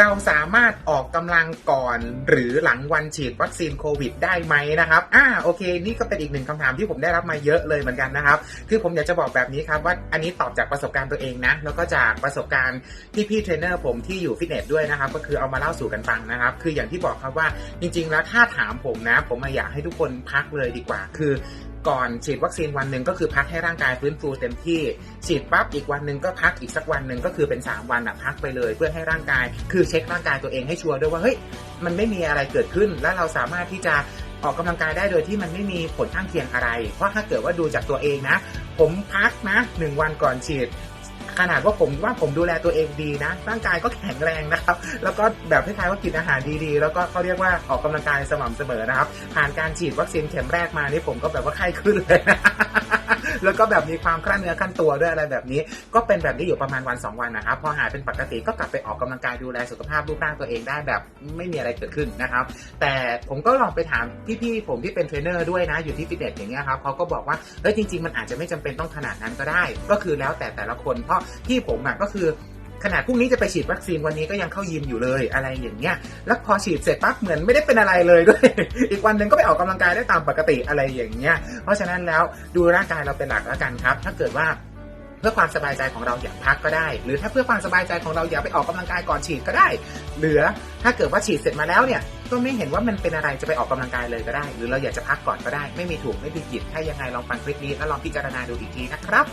เราสามารถออกกำลังก่อน หรือหลังวันฉีดวัคซีนโควิด ได้ไหมนะครับอ่าโอเค นี่ก็เป็นอีกหนึ่งคำถามที่ผมได้รับมาเยอะเลยเหมือนกันนะครับ คือผมอยากจะบอกแบบนี้ครับว่าอันนี้ตอบจากประสบการณ์ตัวเองนะ แล้วก็จากประสบการณ์ที่พี่เทรนเนอร์ผมที่อยู่ฟิตเนสด้วยนะครับ ก็คือเอามาเล่าสู่กันฟังนะครับ คืออย่างที่บอกครับว่าจริง ๆ แล้วถ้าถามผมนะ ผมอยากให้ทุกคนพักเลยดีกว่า คือ ก่อนฉีดวัคซีนวันหนึ่งก็คือพักให้ร่างกายฟื้นฟูเต็มที่ ฉีดปั๊บอีกวันหนึ่งก็พักอีกสักวันหนึ่งก็คือเป็น 3 วันอะพักไปเลย เพื่อให้ร่างกาย คือเช็คร่างกายตัวเองให้ชัวร์ด้วยว่าเฮ้ยมันไม่มีอะไรเกิดขึ้น และเราสามารถที่จะออกกำลังกายได้โดยที่มันไม่มีผลข้างเคียงอะไร เพราะถ้าเกิดว่าดูจากตัวเองนะ ผมพักนะหนึ่งวันก่อนฉีด ขนาดว่าผมว่าผมดูแลตัวเองดีนะร่างกายก็แข็งแรงนะครับ แล้วก็แบบคล้ายๆว่ากินอาหารดีๆ แล้วก็เขาเรียกว่าออกกำลังกายสม่ำเสมอนะครับผ่านการฉีดวัคซีนเข็มแรกมานี่ผมก็แบบว่าไข้ขึ้นเลย แล้วก็แบบมีความคลั่นเนื้อขั้นตัวด้วยอะไรแบบนี้ ก็เป็นแบบนี้อยู่ประมาณวัน 2 วันนะครับพอหายเป็นปกติก็กลับไปออกกำลังกายดูแลสุขภาพรูปร่างตัวเองได้แบบไม่มีอะไรเกิดขึ้นนะครับ แต่ผมก็ลองไปถามพี่ๆผมที่เป็นเทรนเนอร์ด้วยนะอยู่ที่ฟิตเนสอย่างเงี้ยครับเขาก็บอกว่าเฮ้ยจริง ๆ มันอาจจะไม่จำเป็นต้องขนาดนั้นก็ได้ ก็คือแล้วแต่แต่ละคนเพราะพี่ผมก็คือ ขนาดพรุ่งนี้จะไปฉีดวัคซีนวันนี้ก็ยังเข้ายิมอยู่เลยอะไรอย่างเงี้ย แล้วพอฉีดเสร็จปั๊บเหมือนไม่ได้เป็นอะไรเลยด้วย อีกวันหนึ่งก็ไปออกกำลังกายได้ตามปกติอะไรอย่างเงี้ย เพราะฉะนั้นแล้วดูร่างกายเราเป็นหลักแล้วกันครับ ถ้าเกิดว่าเพื่อความสบายใจของเราอยากพักก็ได้ หรือถ้าเพื่อความสบายใจของเราอยากไปออกกำลังกายก่อนฉีดก็ได้หลือถ้าเกิดว่าฉีดเสร็จมาแล้วเนี่ยก็ไม่เห็นว่ามันเป็นอะไรจะไปออกกำลังกายเลยก็ได้ หรือเราอยากจะพักก่อนก็ได้ ไม่มีถูกไม่มีผิดถ้ายังไงลองฟังคลิปนี้แล้วลองพิจารณาดูอีกทีนะครับ